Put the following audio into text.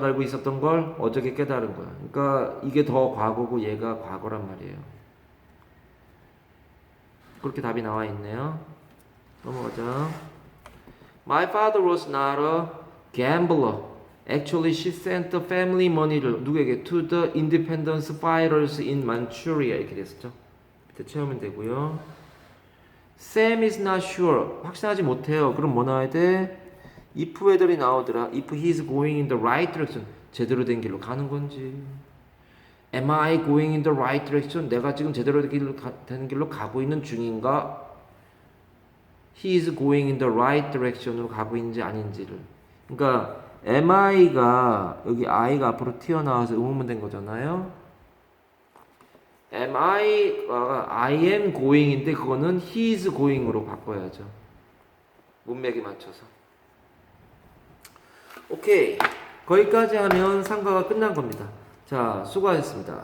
알고 있었던 걸 어저께 깨달은 거야. 그러니까 이게 더 과거고 얘가 과거란 말이에요. 그렇게 답이 나와 있네요. 넘어가자. My father was not a gambler. Actually, she sent the family money를 누구에게? To the independence fighters in Manchuria 이렇게 됐었죠. 밑에 채우면 되고요. Sam is not sure. 확신하지 못해요. 그럼 뭐 나와야 돼? If 애들이 나오더라. if he is going in the right direction. 제대로 된 길로 가는 건지. Am I going in the right direction? 내가 지금 제대로 된 길로, 가, 된 길로 가고 있는 중인가? He is going in the right direction으로 가고 있는지 아닌지를. 그러니까 am I가 여기 I가 앞으로 튀어나와서 의문문 된 거잖아요. am I 가 I am going인데 그거는 he is going으로 바꿔야죠. 문맥에 맞춰서. 오케이. 거기까지 하면 상가가 끝난 겁니다. 자, 수고하셨습니다.